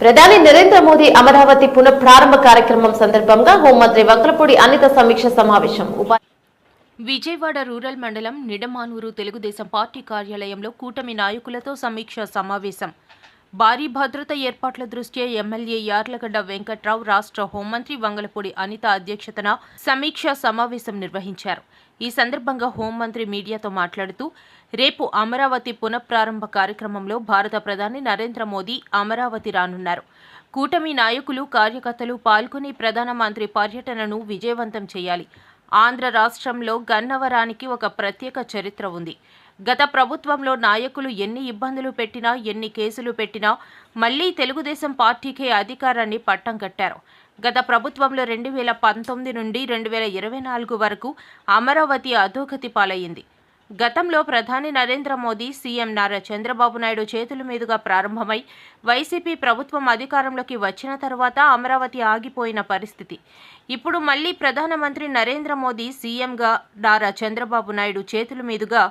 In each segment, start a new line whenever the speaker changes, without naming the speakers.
ప్రధాని నరేంద్ర మోదీ అమరావతి పునఃప్రారంభ కార్యక్రమం సందర్భంగా హోంమంత్రి వక్రపూడి అనిత సమీక్ష సమావేశం.
విజయవాడ రూరల్ మండలం నిడమానూరు తెలుగుదేశం పార్టీ కార్యాలయంలో కూటమి నాయకులతో సమీక్ష సమావేశం. భారీ భద్రత ఏర్పాట్ల దృష్ట్యా ఎమ్మెల్యే యార్లగడ్డ వెంకట్రావు రాష్ట్ర హోంమంత్రి వంగలపూడి అనిత అధ్యక్షతన సమీక్ష సమావేశం నిర్వహించారు. ఈ సందర్భంగా హోంమంత్రి మీడియాతో మాట్లాడుతూ రేపు అమరావతి పునఃప్రారంభ కార్యక్రమంలో భారత ప్రధాని నరేంద్ర మోదీ అమరావతి రానున్నారు. కూటమి నాయకులు కార్యకర్తలు పాల్గొని ప్రధానమంత్రి పర్యటనను విజయవంతం చేయాలి. ఆంధ్ర రాష్ట్రంలో గన్నవరానికి ఒక ప్రత్యేక చరిత్ర ఉంది. గత ప్రభుత్వంలో నాయకులు ఎన్ని ఇబ్బందులు పెట్టినా ఎన్ని కేసులు పెట్టినా మళ్ళీ తెలుగుదేశం పార్టీకే అధికారాన్ని పట్టం కట్టారు. గత ప్రభుత్వంలో రెండు వేల పంతొమ్మిది నుండి రెండు వేల ఇరవై నాలుగు వరకు అమరావతి అధోగతి పాలయ్యింది గతంలో ప్రధాని నరేంద్ర మోదీ సీఎం నారా చంద్రబాబు నాయుడు చేతుల మీదుగా ప్రారంభమై వైసీపీ ప్రభుత్వం అధికారంలోకి వచ్చిన తర్వాత అమరావతి ఆగిపోయిన పరిస్థితి. ఇప్పుడు మళ్ళీ ప్రధానమంత్రి నరేంద్ర మోదీ సీఎంగా నారా చంద్రబాబు నాయుడు చేతుల మీదుగా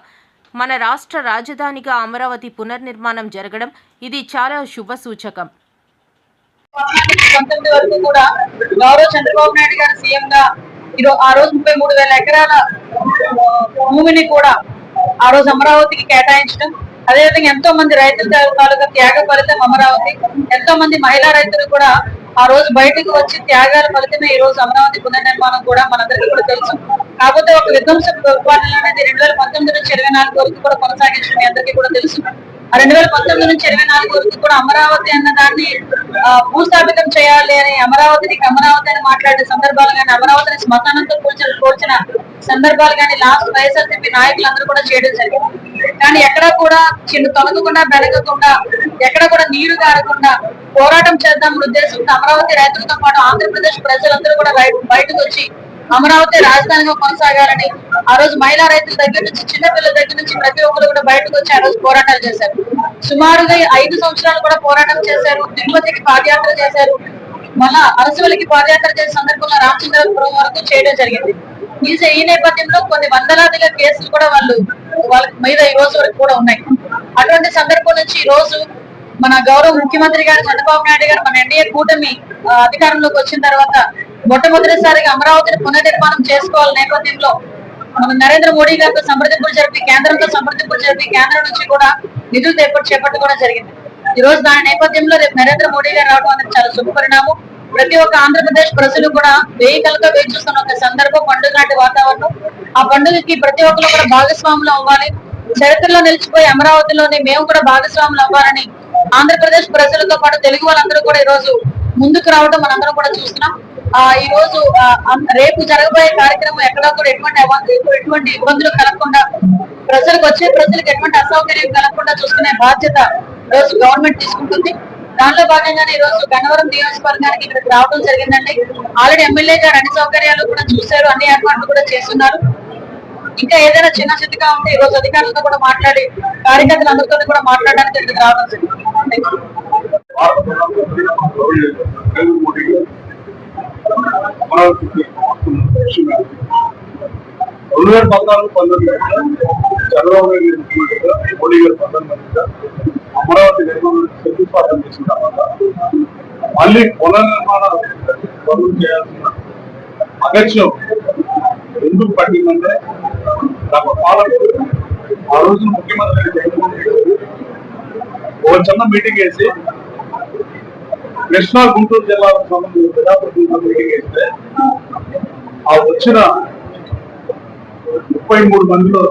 మన రాష్ట్ర రాజధానిగా అమరావతి పునర్నిర్మాణం జరగడం ఇది చాలా శుభ సూచకం.
పంతొమ్మిది వరకు కూడా గౌరవ చంద్రబాబు నాయుడు గారు సీఎం గా ఆ రోజు ముప్పై మూడు వేల ఎకరాల భూమిని కూడా ఆ రోజు అమరావతికి కేటాయించడం అదేవిధంగా ఎంతో మంది రైతుల తాలూకా త్యాగ ఫలితం అమరావతి ఎంతో మంది మహిళా రైతులు కూడా ఆ రోజు బయటకు వచ్చి త్యాగాల ఫలితమే ఈ రోజు అమరావతి పునర్నిర్మాణం కూడా మనందరికీ కూడా తెలుసు. కాకపోతే ఒక విధ్వంస పరిపాలన అనేది రెండు వేల పంతొమ్మిది నుంచి ఇరవై నాలుగు వరకు కూడా కొనసాగించడం మీ అందరికీ కూడా తెలుసు. ఆ రెండు వేల పంతొమ్మిది నుంచి ఇరవై నాలుగు వరకు కూడా అమరావతి అన్న దాన్ని భూస్థాపితం చేయాలి అని అమరావతిని అమరావతి అని మాట్లాడే సందర్భాలు కానీ అమరావతిని శ్మశానంతో కూల్చిన కూల్చిన సందర్భాలు కానీ లాస్ట్ వైఎస్ఆర్సీపీ నాయకులందరూ కూడా చేయడం జరిగింది. కానీ ఎక్కడా కూడా చిన్న తొలగకుండా బెలగకుండా ఎక్కడ కూడా నీరు కారకుండా పోరాటం చేద్దాం ఉద్దేశంతో అమరావతి రైతులతో పాటు ఆంధ్రప్రదేశ్ ప్రజలందరూ కూడా బయటకు వచ్చి అమరావతి రాజధానిగా కొనసాగాలని ఆ రోజు మహిళా రైతుల దగ్గర నుంచి చిన్నపిల్లల దగ్గర నుంచి ప్రతి ఒక్కరు కూడా బయటకు వచ్చి ఆ రోజు పోరాటాలు చేశారు. సుమారుగా ఐదు సంవత్సరాలు కూడా పోరాటం చేశారు. తిరుపతికి పాదయాత్ర చేశారు. మళ్ళా అరసవలికి పాదయాత్ర చేసే సందర్భంలో రామచంద్రపురం వరకు చేయడం జరిగింది. ఈ ఈ నేపథ్యంలో కొన్ని వందలాదిగా కేసులు కూడా వాళ్ళు వాళ్ళ మీద ఈ రోజు వరకు కూడా ఉన్నాయి. అటువంటి సందర్భం నుంచి ఈ రోజు మన గౌరవ ముఖ్యమంత్రి గారు చంద్రబాబు నాయుడు గారు మన ఎన్డీఏ కూటమి అధికారంలోకి వచ్చిన తర్వాత మొట్టమొదటిసారిగా అమరావతిని పునర్నిర్మాణం చేసుకోవాలి నేపథ్యంలో మన నరేంద్ర మోడీ గారితో సంప్రదింపులు జరిపి కేంద్రంతో సంప్రదింపులు జరిపి కేంద్రం నుంచి కూడా నిధులు చేపట్టి చేపట్టడం జరిగింది. ఈ రోజు దాని నేపథ్యంలో రేపు నరేంద్ర మోడీ గారు రావడం అనేది చాలా శుభ పరిణామం. ప్రతి ఒక్క ఆంధ్రప్రదేశ్ ప్రజలు కూడా వేయి కలగా వేచి చూస్తున్న ఒక సందర్భం పండుగ నాటి వాతావరణం. ఆ పండుగకి ప్రతి ఒక్కరు కూడా భాగస్వాములు అవ్వాలి. చరిత్రలో నిలిచిపోయి అమరావతిలోని మేము కూడా భాగస్వాములు అవ్వాలని ఆంధ్రప్రదేశ్ ప్రజలతో పాటు తెలుగు వాళ్ళందరూ కూడా ఈ రోజు ముందుకు రావడం మనందరం కూడా చూస్తున్నాం. ఆ ఈ రోజు రేపు జరగబోయే కార్యక్రమం ఎక్కడా కూడా ఎటువంటి ఎటువంటి ఇబ్బందులు కలగకుండా ప్రజలకు వచ్చే ప్రజలకు ఎటువంటి అసౌకర్యం కలగకుండా చూసుకునే బాధ్యత ఈ రోజు గవర్నమెంట్ తీసుకుంటుంది. దానిలో భాగంగానే ఈ రోజు గన్నవరం నియోజకవర్గానికి ఇక్కడికి రావడం జరిగిందండి. ఆల్రెడీ ఎమ్మెల్యే గారు అన్ని సౌకర్యాలు కూడా చూశారు అన్ని ఏర్పాట్లు కూడా చేస్తున్నారు. ఇంకా ఏదైనా చిన్న చిన్నగా ఉంటే ఈ రోజు అధికారులతో కూడా మాట్లాడి కార్యకర్తలందరితో కూడా మాట్లాడడానికి ఇక్కడికి రావడం జరిగింది.
నరేంద్ర మోడీ గారు అమరావతికి వస్తున్న రెండు వేల పద్నాలుగు పంతొమ్మిది చంద్రబాబు నాయుడు గారు ముఖ్యమంత్రిగా మోడీ గారు ప్రధానమంత్రిగా అమరావతి నిర్మాణం శంకుస్థాపన చేసిన తర్వాత మళ్ళీ పునర్నిర్మాణ పనులు చేయాల్సిన అగత్యం ఎందుకు పట్టిందంటే తమ పాలకులు ఆ రోజు ముఖ్యమంత్రి జగన్మోహన్ రెడ్డి గారు ఒక చిన్న మీటింగ్ వేసి కృష్ణా గుంటూరు జిల్లాకు సంబంధించిన ప్రజాప్రతినిధులు మీటింగ్ వేస్తే ఆ వచ్చిన ముప్పై మూడు మందిలో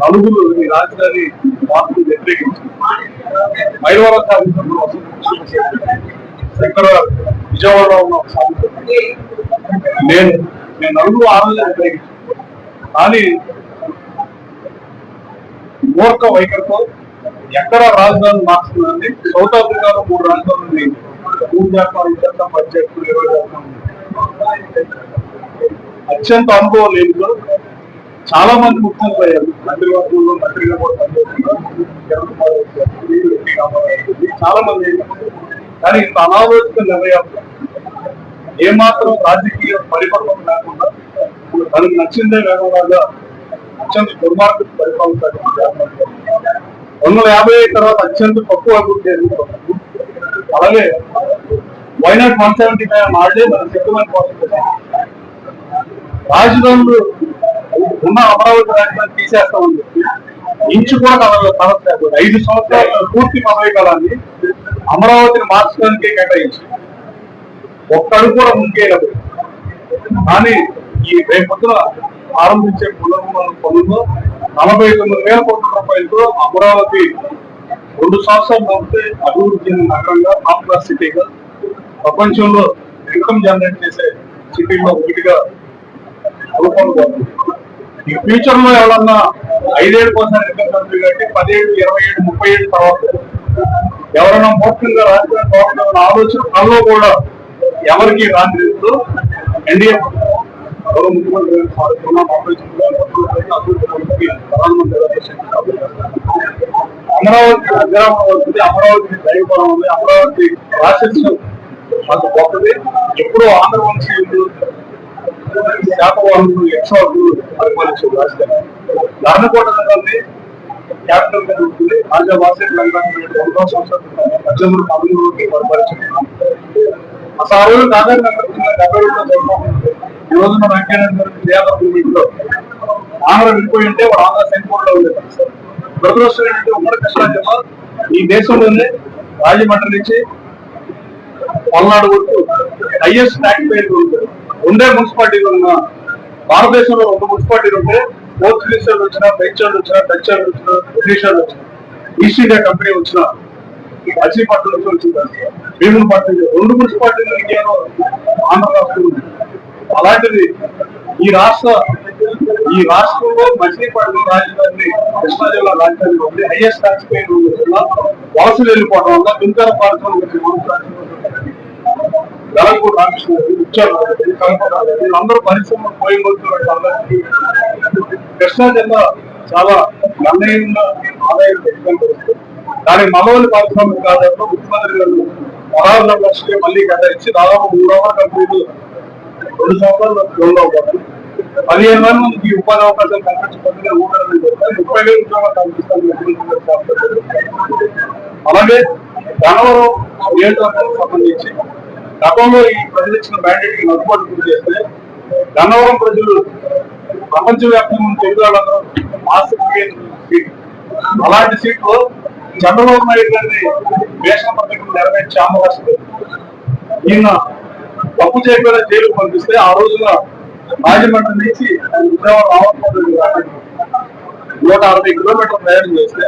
నలుగురు ఈ రాజధాని మార్పు వ్యతిరేకించారు. మైలవరం కార్యక్రమంలో ఇక్కడ విజయవాడలో ఉన్న నేను నేను నలుగురు ఆనందం వ్యతిరేకించాను కానీ మూర్ఖ వైఖరితో ఎక్కడ రాజధాని మార్చుతుందండి సౌత్ ఆఫ్రికాలో మూడు రాజధానులు అత్యంత అనుభవం లేదు చాలా మంది ముఖ్యమంత్రి మంత్రి వర్గంలో మంత్రిగా చాలా మంది కానీ ఇంత అనాలోచిత నిర్ణయాలు ఏమాత్రం రాజకీయ పరిపక్వం లేకుండా తనకు నచ్చిందే వేగంగా అత్యంత దుర్మార్గ పరిపాలన రెండు వందల యాభై తర్వాత అత్యంత తక్కువ అభివృద్ధి అలాగే why not one seventy five already మనం సెటిల్మెంట్ రాజధానులు ఉన్న అమరావతి రాజధాని తీసేస్తామని చెప్పి ఇంచు కూడా కదల కదలలేదు ఐదు సంవత్సరాల పూర్తి పదవి కాలాన్ని అమరావతిని మార్చడానికే కేటాయించి ఒక్కడు కూడా ముందుకేయలేదు కానీ ఈ రేపొద్దున ఆరంభించే పునర్మూలన పనుల్లో నలభై తొమ్మిది వేల కోట్ల రూపాయలతో అమరావతి రెండు సంవత్సరాలు నడిపితే అభివృద్ధి చెందిన నగరంగా టాప్ క్లాస్ సిటీగా ప్రపంచంలో ఇన్కమ్ జనరేట్ చేసే సిటీలో ఒకటిగా రూపొందుతుంది ఈ ఫ్యూచర్లో ఎవరన్నా ఐదేళ్ళు కోసం ఇన్కమ్ కంట్రీ కాబట్టి పదిహేడు ఇరవై ఏడు ముప్పై ఏడు తర్వాత ఎవరైనా ముఖ్యంగా రాజకీయ బాగుంటుందన్న ఆలోచన కల్లో కూడా ఎవరికి రాని రీతిలో ఎన్డీఏ గౌరవ ముఖ్యమంత్రి ప్రధానమంత్రి అమరావతి నగరం అవుతుంది అమరావతి దైవపురం ఉంది అమరావతి రాష్ట్రం మాకు గొప్పది ఎప్పుడూ ఆంధ్ర వంశీయులు శాతవాహనులు యక్షవాహనులు పరిపాలించే రాజధాని ధర్మకోట నగరాన్ని క్యాపిటల్గా ఉంటుంది రాజా వాసే తెలంగాణ సంవత్సరం పద్దెనిమిది పదమూడుకి పరిపాలించారు అసలు ఆ రోజు నాగార్జున నగర్ నగరంలో రెండులో ఈ రోజున వెంకయ్యనాయుడు గారి శ్రీయాల భూమిలో ఆంధ్ర వెళ్ళిపోయి ఉంటే వాడు ఆంధ్ర సెంట్రల్లో ఉండేది దురదృష్టం ఏంటంటే ఉమ్మడి కృష్ణా ఈ దేశంలోనే రాజమండ్రి నుంచి పల్నాడు వరకు హైయెస్ట్ ట్యాక్స్ పేరు ఉండే మున్సిపాలిటీలు ఉన్న భారతదేశంలో రెండు మున్సిపాలిటీలు ఉంటే పోర్ట్ వాళ్ళు వచ్చినా ఫ్రెంచ్ వచ్చినా డచ్ వచ్చినా బ్రిటిషర్లు వచ్చినా ఈస్ట్ ఇండియా కంపెనీ వచ్చినా మచిలీపట్నం నుంచి వచ్చింది పార్టీ రెండు మున్సిపాలిటీలు ఇండియాలో ఆంధ్ర రాష్ట్రం ఉంది అలాంటిది ఈ రాష్ట్ర ఈ రాష్ట్రంలో మచిలీపట్నం రాజధాని కృష్ణా జిల్లా రాజధాని ఉంది హైయెస్ట్ ట్యాక్స్ పేరు ఉన్న వలసలు వెళ్ళిపోవడం వల్ల దుంకర పార్శ్వం వెలంపూడి రామకృష్ణ గారు, వీళ్ళందరూ పరిశ్రమ పోయి కృష్ణా జిల్లా చాలా గణనీయంగా ఆదాయం పెట్టుకుంటుంది కానీ మనోళ్ళు పారిశ్రామిక కాదంలో ముఖ్యమంత్రి గారు పదహారు లక్షలే మళ్ళీ కేటాయించి దాదాపు మూడు వందల కంపెనీలు రెండు సంవత్సరాలు లోన్ అవుతారు పదిహేను వేల మందికి ఉపాధి అవకాశాలు కల్పించబోతుంటే ఊళ్ళని చెప్తారు ముప్పై వేల ఉద్యోగాలు కల్పిస్తాను అలాగే గన్నవరం నియోజకవర్గానికి సంబంధించి. గతంలో ఈ ప్రజలు ఇచ్చిన మ్యాండేట్కి గురి చేస్తే గన్నవరం ప్రజలు ప్రపంచవ్యాప్తంగా తెలుగు వాళ్ళందరూ ఆసక్తి సీట్. అలాంటి సీట్లు చంద్రబాబు నాయుడు గారిని వేషణ పథకం నెరవేర్చి అవకాశం ఈయన తప్పు చేయకుండా జైలు పంపిస్తే ఆ రోజున రాజమండ్రి నుంచి విజయవాడ రావడం నూట అరవై కిలోమీటర్లు ప్రయాణం చేస్తే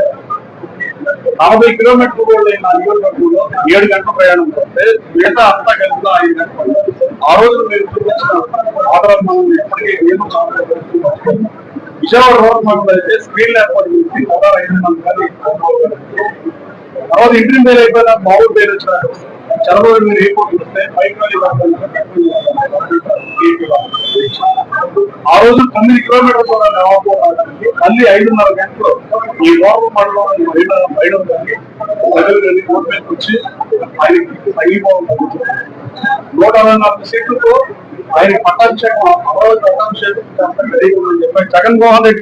నలభై కిలోమీటర్లు కూడా లేని ఆ నియోజకవర్గంలో ఏడు గంటల ప్రయాణం చేస్తే మిగతా అంతా కలిసి ఐదు గంటలు ఆ రోజు మీరు చూపించిన ఆధారం మనం ఎప్పటికీ ఏమో విజయవాడ రోడ్ మండలం అయితే స్క్రీన్ ఏర్పాటు చేసి పదహారు ఐదు మంది కానీ తర్వాత ఇంటర్ పేరు అయిపోయిన మామూలు పేరు వచ్చిన చంద్రబాబు మీరు ఎయిర్పోర్ట్ వస్తే ఆ రోజు తొమ్మిది కిలోమీటర్ల దూరం రావడానికి మళ్ళీ ఐదున్నర గంటలు ఈ లోపల మండలం బయట బయట ప్రజలు వెళ్ళి వచ్చి ఆయనకి తగ్గిపోవడం నూట అరవై నాలుగు సీట్లతో ఆయన పట్టాభిషేకం అమరావతి పట్టాభిషేకం చెప్పారు జగన్మోహన్ రెడ్డి